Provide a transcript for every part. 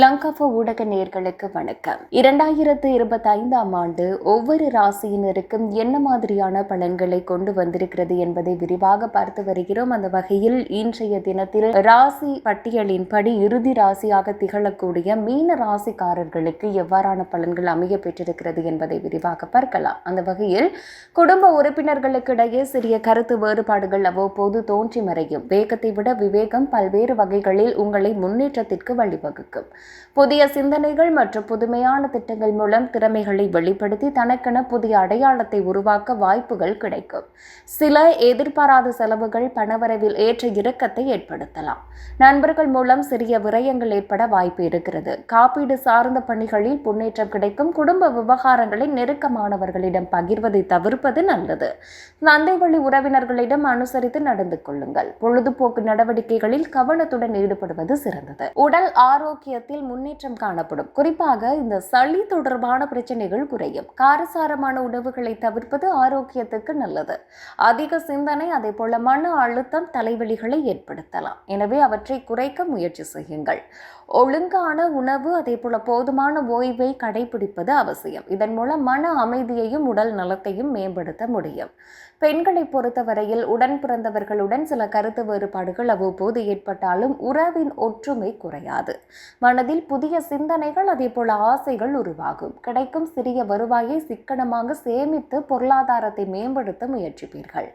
லங்காஃபோ ஊடக நேர்களுக்கு வணக்கம். இரண்டாயிரத்து இருபத்தி ஐந்தாம் ஆண்டு ஒவ்வொரு ராசியினருக்கும் என்ன மாதிரியான பலன்களை கொண்டு வந்திருக்கிறது என்பதை விரிவாக பார்த்து வருகிறோம். அந்த வகையில் இன்றைய தினத்தில் ராசி பட்டியலின்படி இறுதி ராசியாக திகழக்கூடிய மீன ராசிக்காரர்களுக்கு எவ்வாறான பலன்கள் அமைய பெற்றிருக்கிறது என்பதை விரிவாக பார்க்கலாம். அந்த வகையில் குடும்ப உறுப்பினர்களுக்கிடையே சிறிய கருத்து வேறுபாடுகள் அவ்வப்போது தோன்றி மறையும். வேகத்தை விட விவேகம் பல்வேறு வகைகளில் உங்களை முன்னேற்றத்திற்கு வழிவகுக்கும். புதிய சிந்தனைகள் மற்றும் புதுமையான திட்டங்கள் மூலம் திறமைகளை வெளிப்படுத்தி தனக்கென புதிய அடையாளத்தை உருவாக்க வாய்ப்புகள் கிடைக்கும். சில எதிர்பாராத செலவுகள் பணவரவில் ஏற்ற இறக்கத்தை ஏற்படுத்தலாம். நண்பர்கள் மூலம் சிறிய விரயங்கள் ஏற்பட வாய்ப்பு இருக்கிறது. காப்பீடு சார்ந்த பணிகளில் முன்னேற்றம் கிடைக்கும். குடும்ப விவகாரங்களை நெருக்கமானவர்களிடம் பகிர்வதை தவிர்ப்பது நல்லது. தந்தை வழி உறவினர்களிடம் அனுசரித்து நடந்து கொள்ளுங்கள். பொழுதுபோக்கு நடவடிக்கைகளில் கவனத்துடன் ஈடுபடுவது சிறந்தது. உடல் ஆரோக்கியத்தில் முன்னேற்றம் காணப்படும். குறிப்பாக இந்த சளி தொடர்பான பிரச்சனைகள் குறையும். காரசாரமான உணவுகளை தவிர்ப்பது ஆரோக்கியத்துக்கு நல்லது. அதிக சிந்தனை அதே போல மன அழுத்தம் தலைவலிகளை ஏற்படுத்தலாம். எனவே அவற்றை குறைக்க முயற்சி செய்யுங்கள். ஒழுங்கான உணவு அதே போல போதுமான ஓய்வை கடைபிடிப்பது அவசியம். இதன் மூலம் மன அமைதியையும் உடல் நலத்தையும் மேம்படுத்த முடியும். பெண்களை பொறுத்தவரையில் உடன் பிறந்தவர்களுடன் சில கருத்து வேறுபாடுகள் அவ்வப்போது ஏற்பட்டாலும் உறவின் ஒற்றுமை குறையாது. மன மனதில் புதிய சிந்தனைகள் அதே போல ஆசைகள் உருவாகும். கிடைக்கும் சிறிய வருவாயை சிக்கனமாக சேமித்து பொருளாதாரத்தை மேம்படுத்த முயற்சிப்பீர்கள்.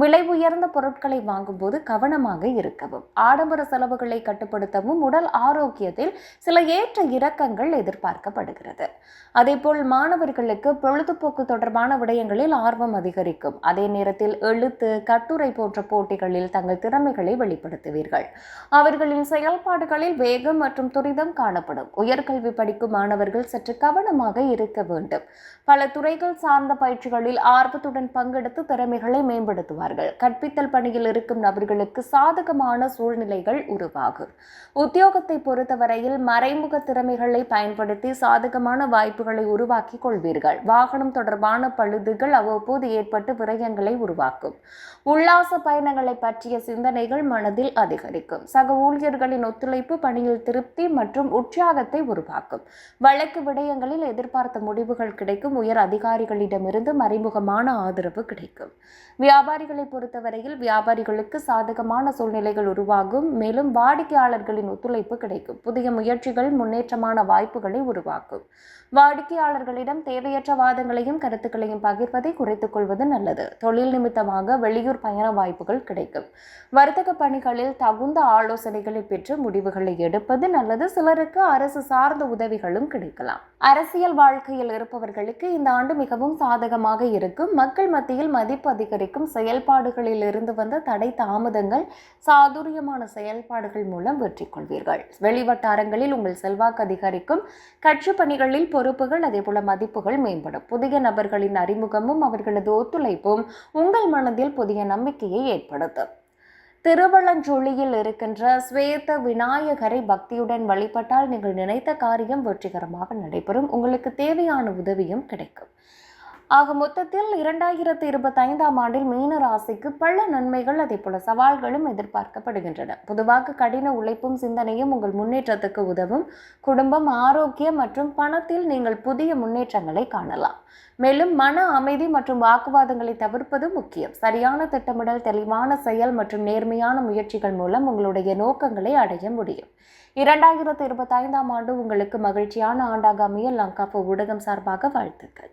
விலை உயர்ந்த பொருட்களை வாங்கும்போது கவனமாக இருக்கவும் ஆடம்பர செலவுகளை கட்டுப்படுத்தவும் உடல் ஆரோக்கியத்தில் சில ஏற்ற இறக்கங்கள் எதிர்பார்க்கப்படுகிறது. அதேபோல் மாணவர்களுக்கு பொழுதுபோக்கு தொடர்பான விடயங்களில் ஆர்வம் அதிகரிக்கும். அதே நேரத்தில் எழுத்து கட்டுரை போன்ற போட்டிகளில் தங்கள் திறமைகளை வெளிப்படுத்துவீர்கள். அவர்களின் செயல்பாடுகளில் வேகம் மற்றும் துரிதம் காணப்படும். உயர்கல்வி படிக்கும் மாணவர்கள் சற்று கவனமாக இருக்க வேண்டும். பல துறைகள் சார்ந்த பயிற்சிகளில் ஆர்வத்துடன் பங்கெடுத்து திறமைகளை மேம்படுத்துவார்கள். கற்பித்தல் பணியில் இருக்கும் நபர்களுக்கு சாதகமான சூழ்நிலைகள் உருவாகும். உத்தியோகத்தை பொறுத்தவரையில் மறைமுக திறமைகளை பயன்படுத்தி சாதகமான வாய்ப்புகளை உருவாக்கி கொள்வீர்கள். வாகனம் தொடர்பான பழுதுகள் அவ்வப்போது ஏற்பட்டு விரயங்களை உருவாக்கும். உல்லாச பயணங்களை பற்றிய சிந்தனைகள் மனதில் அதிகரிக்கும். சக ஊழியர்களின் ஒத்துழைப்பு பணியில் திருப்தி மற்றும் மற்றும் உற்சாகத்தை உருவாக்கும். வழக்கு விடயங்களில் எதிர்பார்த்த முடிவுகள் கிடைக்கும். உயர் அதிகாரிகளிடமிருந்து மறைமுகமான ஆதரவு கிடைக்கும். வியாபாரிகளை பொறுத்தவரையில் வியாபாரிகளுக்கு சாதகமான சூழ்நிலைகள் உருவாகும். மேலும் வாடிக்கையாளர்களின் ஒத்துழைப்பு கிடைக்கும். புதிய முயற்சிகள் முன்னேற்றமான வாய்ப்புகளை உருவாக்கும். வாடிக்கையாளர்களிடம் தேவையற்ற வாதங்களையும் கருத்துக்களையும் பகிர்வதை குறைத்துக் கொள்வது நல்லது. தொழில் நிமித்தமாக வெளியூர் பயண வாய்ப்புகள் கிடைக்கும். வர்த்தக பணிகளில் தகுந்த ஆலோசனைகளை பெற்று முடிவுகளை எடுப்பது நல்லது. சிலருக்கு அரசு சார்ந்த உதவிகளும் கிடைக்கலாம். அரசியல் வாழ்க்கையில் இருப்பவர்களுக்கு இந்த ஆண்டு மிகவும் சாதகமாக இருக்கும். மக்கள் மத்தியில் மதிப்பு அதிகரிக்கும். செயல்பாடுகளில் இருந்து வந்த தடை தாமதங்கள் சாதுரியமான செயல்பாடுகள் மூலம் வெற்றி கொள்வீர்கள். வெளிவட்டாரங்களில் உங்கள் செல்வாக்கு அதிகரிக்கும். கட்சி பணிகளில் பொறுப்புகள் அதேபோல மதிப்புகள் மேம்படும். புதிய நபர்களின் அறிமுகமும் அவர்களது ஒத்துழைப்பும் உங்கள் மனதில் புதிய நம்பிக்கையை ஏற்படுத்தும். திருவள்ளஞ்சொல்லியில் இருக்கின்ற ஸ்வேத விநாயகரை பக்தியுடன் வழிபட்டால் நீங்கள் நினைத்த காரியம் வெற்றிகரமாக நடைபெறும். உங்களுக்கு தேவையான உதவியும் கிடைக்கும். ஆக மொத்தத்தில் இரண்டாயிரத்தி இருபத்தைந்தாம் ஆண்டில் மீன ராசிக்கு பல நன்மைகள் அதே போல சவால்களும் எதிர்பார்க்கப்படுகின்றன. பொதுவாக கடின உழைப்பும் சிந்தனையும் உங்கள் முன்னேற்றத்துக்கு உதவும். குடும்பம் ஆரோக்கியம் மற்றும் பணத்தில் நீங்கள் புதிய முன்னேற்றங்களை காணலாம். மேலும் மன அமைதி மற்றும் வாக்குவாதங்களை தவிர்ப்பது முக்கியம். சரியான திட்டமிடல் தெளிவான செயல் மற்றும் நேர்மையான முயற்சிகள் மூலம் உங்களுடைய நோக்கங்களை அடைய முடியும். இரண்டாயிரத்தி இருபத்தைந்தாம் ஆண்டு உங்களுக்கு மகிழ்ச்சியான ஆண்டாக அமைய லங்காப்போ ஊடகம் சார்பாக வாழ்த்துக்கள்.